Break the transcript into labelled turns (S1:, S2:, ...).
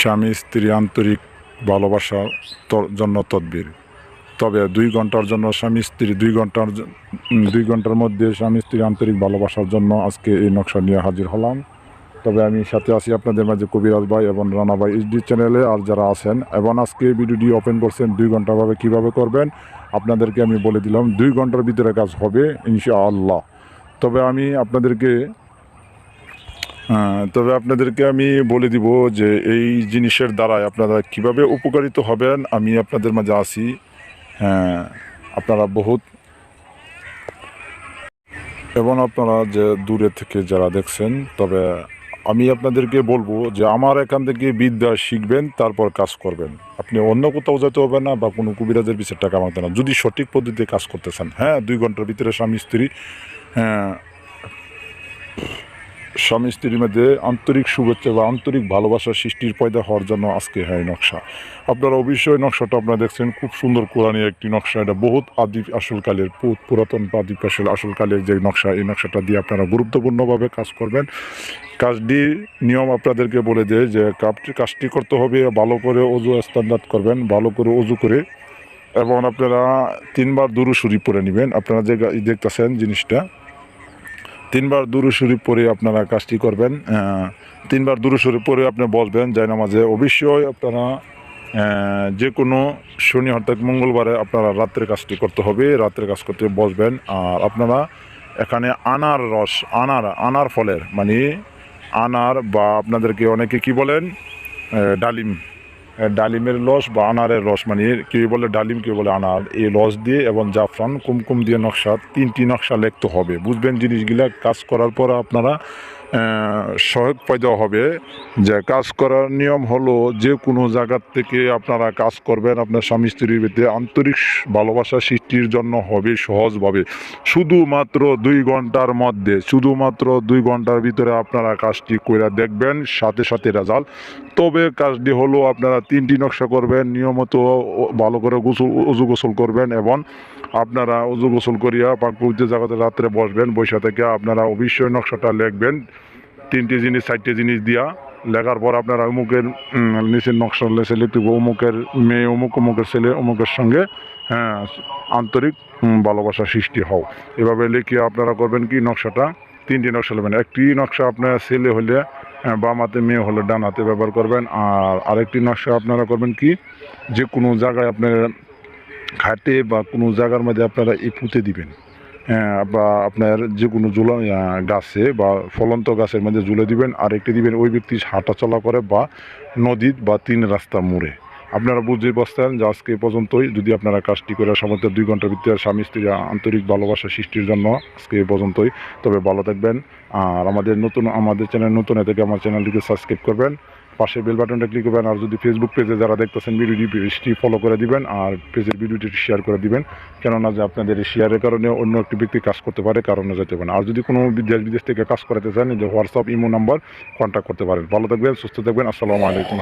S1: স্বামী, স্ত্রী, আন্তরিক ভালোবাসার জন্য তদবির। তবে দুই ঘণ্টার জন্য স্বামী, স্ত্রী দুই ঘণ্টার দুই ঘণ্টার মধ্যে স্বামী, স্ত্রী, আন্তরিক ভালোবাসার জন্য আজকে এই নকশা নিয়ে হাজির হলাম। তবে আমি সাথে আছি আপনাদের মাঝে কবিরাজ ভাই এবং রানা ভাই এইচডি চ্যানেলে, আর যারা আছেন এবং আজকে ভিডিওটি ওপেন করছেন, দুই ঘন্টাভাবে কীভাবে করবেন, আপনাদেরকে আমি বলে দিলাম, দুই ঘণ্টার ভিতরে কাজ হবে, ইনশাআল্লাহ। তবে আমি আপনাদেরকে তবে আপনাদেরকে আমি বলে দিব যে এই জিনিসের দ্বারাই আপনারা কীভাবে উপকারিত হবেন, আমি আপনাদের মাঝে আছি। হ্যাঁ আপনারা বহুত এবং আপনারা যে দূরে থেকে যারা দেখছেন, তবে আমি আপনাদেরকে বলব যে আমার এখান থেকে বিদ্যা শিখবেন, তারপর কাজ করবেন। আপনি অন্য কোথাও যেতে হবে না বা কোনো কুবিরাজের পিছিয়ে টাকা মারতে না। যদি সঠিক পদ্ধতিতে কাজ করতেছেন হ্যাঁ দুই ঘণ্টার ভিতরে স্বামী, স্ত্রী হ্যাঁ স্বামী স্ত্রীর মধ্যে আন্তরিক শুভেচ্ছা বা আন্তরিক ভালোবাসা সৃষ্টির পয়দা হওয়ার জন্য আজকে হয় নকশা। আপনারা অবশ্যই নকশাটা আপনারা দেখছেন, খুব সুন্দর কোরআনী একটি নকশা। এটা বহুত আদি আসলকালের পুরাতন বা আদি আসল আসলকালের যে নকশা, এই নকশাটা দিয়ে আপনারা গুরুত্বপূর্ণভাবে কাজ করবেন। কাজটি, নিয়ম আপনাদেরকে বলে দেয় যে কাপটি কাজটি করতে হবে, ভালো করে অজু স্ট্যান্ডার্ড করবেন, ভালো করে অজু করে এবং আপনারা তিনবার দুরু পরে নেবেন। আপনারা যে দেখতেছেন জিনিসটা। তিনবার দুরু শরীফ পরে আপনারা কাজটি করবেন তিনবার দুরু শরীফ পরে আপনি বসবেন যায় নামাজে। অবশ্যই আপনারা যে কোনো শনি অর্থাৎ মঙ্গলবারে আপনারা রাত্রে কাজটি করতে হবে, রাত্রে কাজ করতে বসবেন। আর আপনারা এখানে আনার রস, আনার আনার ফলের মানে আনার বা আপনাদেরকে অনেকে কি বলেন ডালিম ডালিমের রস বা আনারের রস মানে কেউ বলে ডালিম, কেউ বলে আনার, এই রস দিয়ে এবং জাফরান, কুমকুম দিয়ে নকশা, তিনটি নকশা লিখতে হবে। বুঝবেন জিনিসগুলা, কাজ করার পর আপনারা সহায়ক পয়দা হবে যে কাজ করার নিয়ম হলো যে কোনো জায়গার থেকে আপনারা কাজ করবেন, আপনার স্বামী স্ত্রীর ভিতরে আন্তরিক ভালোবাসা সৃষ্টির জন্য হবে সহজভাবে। শুধুমাত্র দুই ঘণ্টার মধ্যে, শুধুমাত্র দুই ঘণ্টার ভিতরে আপনারা কাজটি করে দেখবেন, সাথে সাথে রেজাল্ট তবে কাজটি হলো আপনারা তিনটি নকশা করবেন, নিয়মিত ভালো করে গোসল, উজু গোসল করবেন এবং আপনারা উজু গোসল করিয়া পাক পবিত্র জায়গাতে রাত্রে বসবেন বৈশা থেকে আপনারা অবশ্যই নকশাটা লিখবেন। তিনটি জিনিস, চারটে জিনিস দিয়া লেখার পর আপনারা অমুকের নিচের নকশা লেসে লিখতে অমুকের মেয়ে, অমুক, অমুকের ছেলে, অমুকের সঙ্গে হ্যাঁ আন্তরিক ভালোবাসা সৃষ্টি হও। এভাবে লিখিয়ে আপনারা করবেন কি, নকশাটা? তিনটি নকশা নেবেন একটি নকশা আপনার ছেলে হলে বাম হাতে মেয়ে হলে ডান হাতে ব্যবহার করবেন। আর আরেকটি নকশা আপনারা করবেন কি? যে কোনো জায়গায় আপনার ঘাটে বা কোনো জায়গার মধ্যে আপনারা এই পুঁতে দিবেন। হ্যাঁ, বা আপনার যে কোনো জুলা গাছে বা ফলন্ত গাছের মধ্যে জুলে দিবেন। আর একটি দিবেন ওই ব্যক্তি হাঁটা চলা করে বা নদীর বা তিন রাস্তা মোড়ে। আপনারা বুঝতে পারছেন যে আজকে পর্যন্তই। যদি আপনারা কাজটি করে সমস্ত দুই ঘণ্টার ভিতরে স্বামী স্ত্রী আন্তরিক ভালোবাসা সৃষ্টির জন্য আজকে পর্যন্তই। তবে ভালো থাকবেন। আর আমাদের নতুন, আমাদের চ্যানেল নতুন এ থেকে, আমার চ্যানেলটিকে সাবস্ক্রাইব করবেন। পাশে বেল বাটনটা ক্লিক করবেন। আর যদি ফেসবুক পেজে যারা দেখতেছেন, ভিডিওটি পেজটি ফলো করে দিবেন আর পেজের ভিডিওটি শেয়ার করে দিবেন। কেননা যে আপনাদের শেয়ারের কারণে অন্য একটি ব্যক্তি কাজ করতে পারে, কারণে যেতে পারে না। আর যদি কোনো দেশ বিদেশ থেকে কাজ করাতে চান যে হোয়াটসঅ্যাপ ইমো নাম্বার কন্ট্যাক্ট করতে পারেন। ভালো থাকবেন, সুস্থ থাকবেন। আসসালামু আলাইকুম।